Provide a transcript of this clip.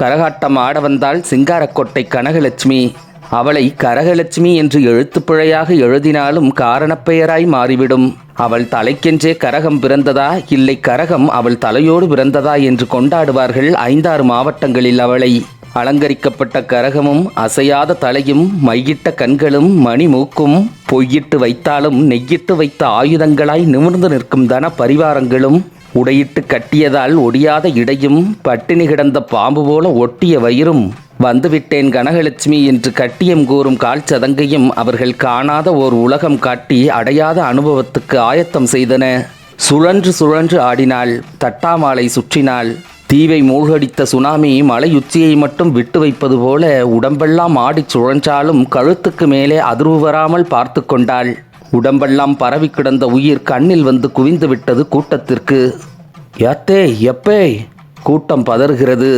கரகாட்டம் ஆட வந்தால் சிங்காரக்கோட்டை கனகலட்சுமி. அவளை கரகலட்சுமி என்று எழுத்துப்பிழையாக எழுதினாலும் காரணப்பெயராய் மாறிவிடும். அவள் தலைக்கென்றே கரகம் பிறந்ததா? இல்லை கரகம் அவள் தலையோடு பிறந்ததா என்று கொண்டாடுவார்கள் ஐந்தாறு மாவட்டங்களில் அவளை. அலங்கரிக்கப்பட்ட கரகமும் அசையாத தலையும் மையிட்ட கண்களும் மணிமூக்கும் பொய்யிட்டு வைத்தாலும் நெய்யிட்டு வைத்த ஆயுதங்களாய் நிமிர்ந்து நிற்கும் தன பரிவாரங்களும் உடையிட்டு கட்டியதால் ஒடியாத இடையும் பட்டினி கிடந்த பாம்பு போல ஒட்டிய வயிறும் வந்துவிட்டேன் கனகலட்சுமி என்று கட்டியம் கூறும் கால் சதங்கையும் அவர்கள் காணாத ஓர் உலகம் காட்டி அடையாத அனுபவத்துக்கு ஆயத்தம் செய்தன. சுழன்று சுழன்று ஆடினாள் தட்டாமாலை சுற்றினாள் தீவை மூழ்கடித்த சுனாமி மலையுச்சியை மட்டும் விட்டு வைப்பது போல உடம்பெல்லாம் ஆடிச் சுழன்றாலும் கழுத்துக்கு மேலே அதிர்வு வராமல் பார்த்து கொண்டாள். உடம்பெல்லாம் பரவி கிடந்த உயிர் கண்ணில் வந்து குவிந்து விட்டது கூட்டத்திற்கு. யாத்தே எப்பே கூட்டம் பதறுகிறது.